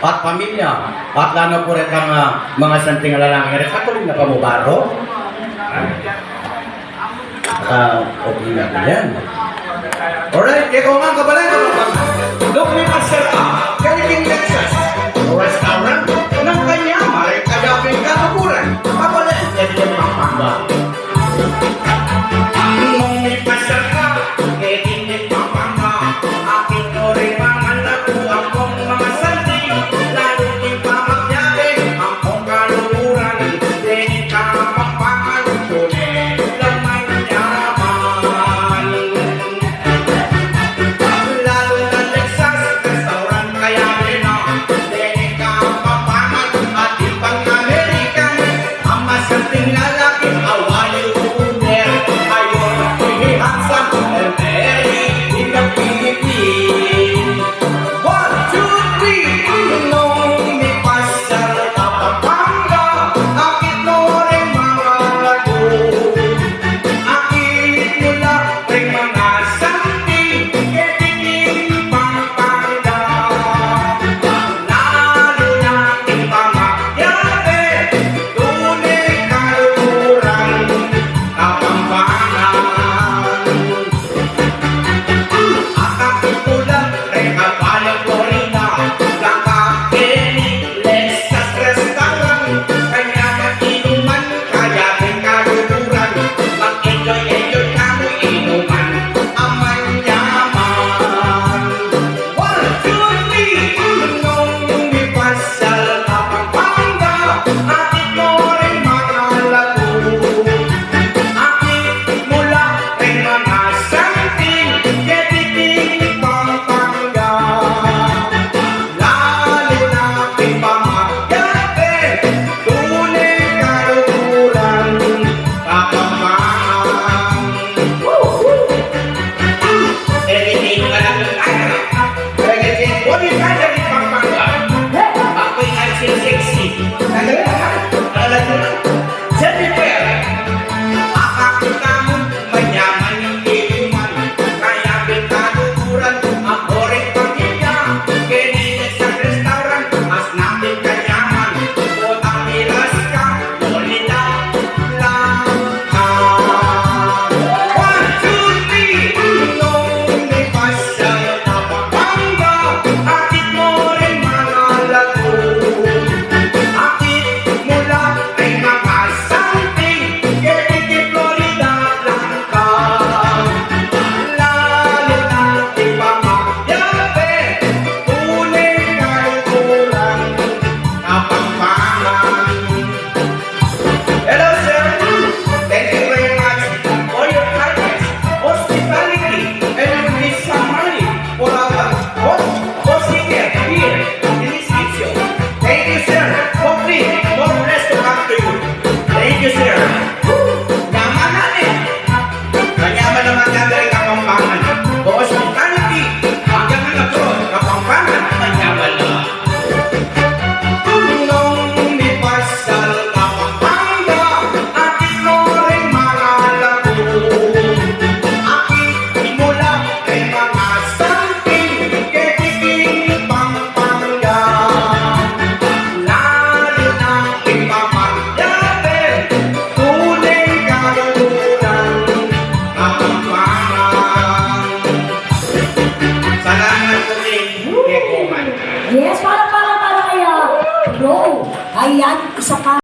at pamilya. At lano po rin ang uh, mga santing alalangin rin. Katuloy na pamubaro. Uh, okay na po yan. Alright, kaya nga kabalay. Look ni Pastor Mula isa ka